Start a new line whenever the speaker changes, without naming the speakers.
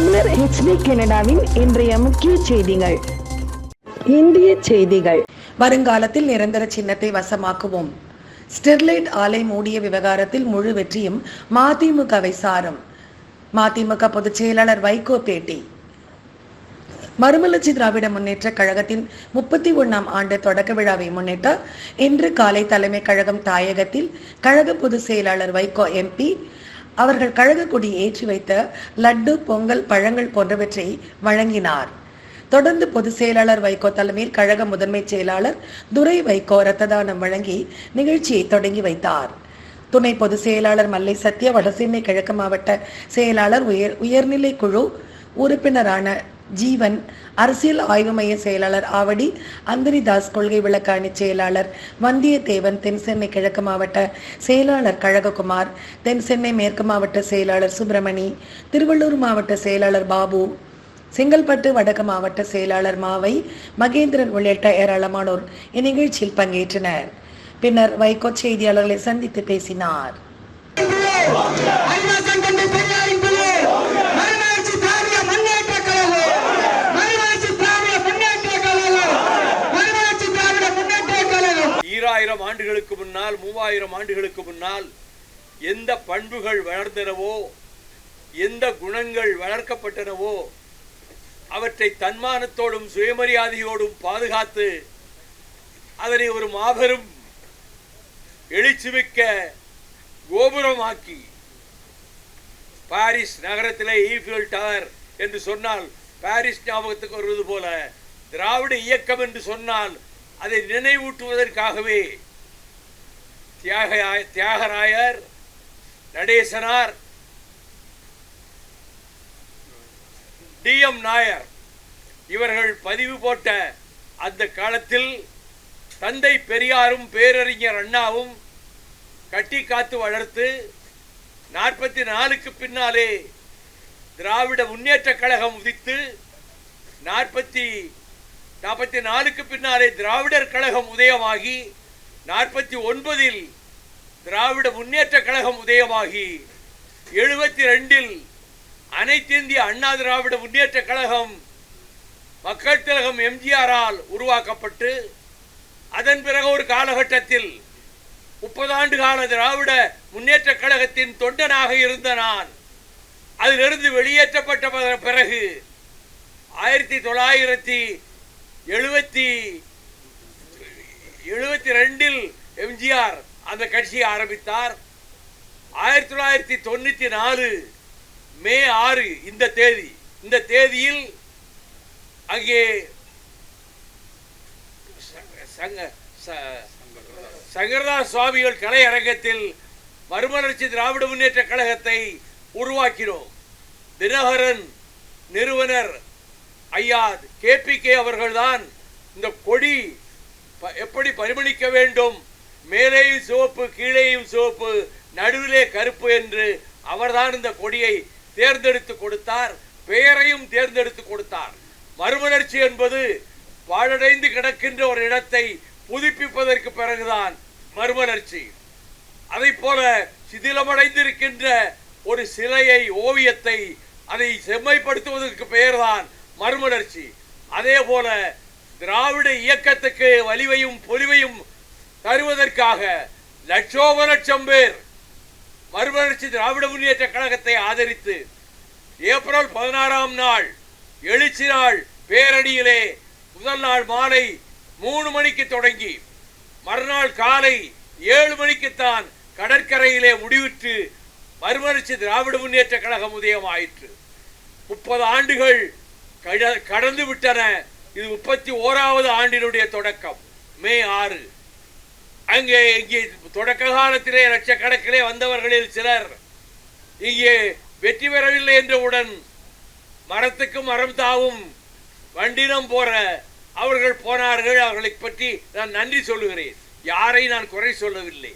தமிழர் ஹெச்டி கனடாவின் இன்றைய முக்கிய செய்திகள். இந்திய செய்திகள்.
வருங்காலத்தில் நிரந்தர சின்னத்தை வசமாக்குவோம். ஸ்டெர்லைட் ஆலை மூடிய விவகாரத்தில் முழு வெற்றியும் மதிமுகவை சாரும். மதிமுக பொதுச் செயலாளர் வைகோ பேட்டி. மறுமலர்ச்சி திராவிட முன்னேற்ற கழகத்தின் முப்பத்தி ஒண்ணாம் ஆண்டு தொடக்க விழாவை முன்னிட்டு இன்று காலை தலைமை கழகம் தாயகத்தில் கழக பொதுச் செயலாளர் வைகோ எம்பி அவர்கள் கழக கொடி ஏற்றி வைத்த லட்டு பொங்கல் பழங்கள் போன்றவற்றை வழங்கினார். தொடர்ந்து பொதுச் செயலாளர் வைகோ தலைமையில் கழக முதன்மை செயலாளர் துரை வைகோ ரத்ததானம் வழங்கி நிகழ்ச்சியை தொடங்கி வைத்தார். துணை பொதுச் செயலாளர் மல்லை சத்யா வடசென்னை கிழக்கு மாவட்ட செயலாளர் உயர் உயர்நிலை குழு உறுப்பினரான ஜீவன் அரசியல் ஆய்வு மைய செயலாளர் ஆவடி அந்தரிதாஸ் கொள்கை விளக்க அணி செயலாளர் வந்தியத்தேவன் தென் சென்னை கிழக்கு மாவட்ட செயலாளர் கழககுமார் தென் சென்னை மேற்கு மாவட்ட செயலாளர் சுப்பிரமணி திருவள்ளூர் மாவட்ட செயலாளர் பாபு செங்கல்பட்டு வடக்கு மாவட்ட செயலாளர் மாவை மகேந்திரன் உள்ளிட்ட ஏராளமானோர் இந்நிகழ்ச்சியில் பங்கேற்றனர். பின்னர் வைகோ செய்தியாளர்களை சந்தித்து பேசினார்
அண்ணா சங்கத்தை பெரியாரின் பிள்ளை மறுமலர்ச்சி திராவிட முன்னேற்ற கழகம் மறுமலர்ச்சி திராவிட முன்னேற்ற கழகம் மறுமலர்ச்சி திராவிட முன்னேற்ற கழகம்
ஆண்டுகளுக்கு முன்னால் மூவாயிரம் ஆண்டுகளுக்கு முன்னால் எந்த பண்புகள் வளர்ந்தனவோ எந்த குணங்கள் வளர்க்கப்பட்டனவோ அவற்றை தன்மானத்தோடும் சுயமரியாதையோடும் பாதுகாத்து அதனை ஒரு மாபெரும் எழுச்சிமிக்க கோபுரமாக்கி பாரிஸ் நகரத்திலே ஈஃபில் டவர் என்று சொன்னால் பாரிஸ் ஞாபகத்துக்கு வருவது போல திராவிட இயக்கம் என்று சொன்னால் அதை நினைவூட்டுவதற்காகவே தியாக தியாகராயர் நடேசனார் டி எம் நாயர் இவர்கள் பதிவு போட்ட அந்த காலத்தில் தந்தை பெரியாரும் பேரறிஞர் அண்ணாவும் கட்டி காத்து வளர்த்து நாற்பத்தி நாலுக்கு பின்னாலே திராவிட முன்னேற்ற கழகம் உதித்து நாற்பத்தி நாற்பத்தி நாலுக்கு பின்னாலே திராவிடர் கழகம் உதயமாகி நாற்பத்தி ஒன்பதில் திராவிட முன்னேற்ற கழகம் உதயமாகி எழுபத்தி ரெண்டில் அனைத்திந்திய அண்ணா திராவிட முன்னேற்ற கழகம் மக்கள் திலகம் எம்ஜிஆரால் உருவாக்கப்பட்டு அதன் பிறகு ஒரு காலகட்டத்தில் முப்பது ஆண்டு கால திராவிட முன்னேற்ற கழகத்தின் தொண்டனாக இருந்த நான் அதிலிருந்து வெளியேற்றப்பட்ட பிறகு ஆயிரத்தி தொள்ளாயிரத்தி எழுபத்தி எழுபத்தி ரெண்டில் எம்ஜிஆர் அந்த கட்சியை ஆரம்பித்தார். ஆயிரத்தி தொள்ளாயிரத்தி தொண்ணூத்தி நாலு மே ஆறு இந்த தேதி. இந்த தேதியில் அங்கே சங்க சங்கரதாஸ் சுவாமிகள் கலையரங்கத்தில் மறுமலர்ச்சி திராவிட முன்னேற்ற கழகத்தை உருவாக்கினோம். தினகரன் நிறுவனர் ஐயா கேபிகே அவர்கள்தான். இந்த கொடி ப- எப்படி பரிமளிக்க வேண்டும்? மேலேயும் சிவப்பு கீழேயும் சிவப்பு நடுவிலே கருப்பு என்று அவர்தான் இந்த கொடியை தேர்ந்தெடுத்து கொடுத்தார். பெயரையும் தேர்ந்தெடுத்து கொடுத்தார். மறுமலர்ச்சி என்பது பாழடைந்து கிடக்கின்ற ஒரு இடத்தை புதுப்பிப்பதற்கு பிறகுதான் மறுமலர்ச்சி. அதை போல சிதிலமடைந்திருக்கின்ற ஒரு சிலையை ஓவியத்தை அதை செம்மைப்படுத்துவதற்கு பெயர்தான் மறுமலர்ச்சி. அதே போல திராவிட இயக்கத்துக்கு வலிவையும் பொலிவையும் தருவதற்காக லட்சோப லட்சம் பேர் மறுமலர்ச்சி திராவிட முன்னேற்ற கழகத்தை ஆதரித்து ஏப்ரல் பதினாறாம் நாள் எழுச்சி நாள் பேரணியிலே முதல் நாள் மாலை மூணு மணிக்கு தொடங்கி மறுநாள் காலை ஏழு மணிக்குத்தான் கடற்கரையிலே முடிவிட்டு மறுமலர்ச்சி திராவிட முன்னேற்ற கழகம் உதயமாயிற்று. முப்பது ஆண்டுகள் கடந்து விட்டன. இது முப்பத்தி ஓராவது ஆண்டினுடைய தொடக்கம். மே ஆறு. அங்கே இங்கே தொடக்க காலத்திலே லட்சக்கணக்கிலே வந்தவர்களில் சிலர் இங்கே வெற்றி பெறவில்லை என்றவுடன் மரத்துக்கும் மரம் தாவும் வண்டினம் போற அவர்கள் போனார்கள். அவர்களை பற்றி நான் நன்றி சொல்லுகிறேன். யாரை நான் குறை சொல்லவில்லை.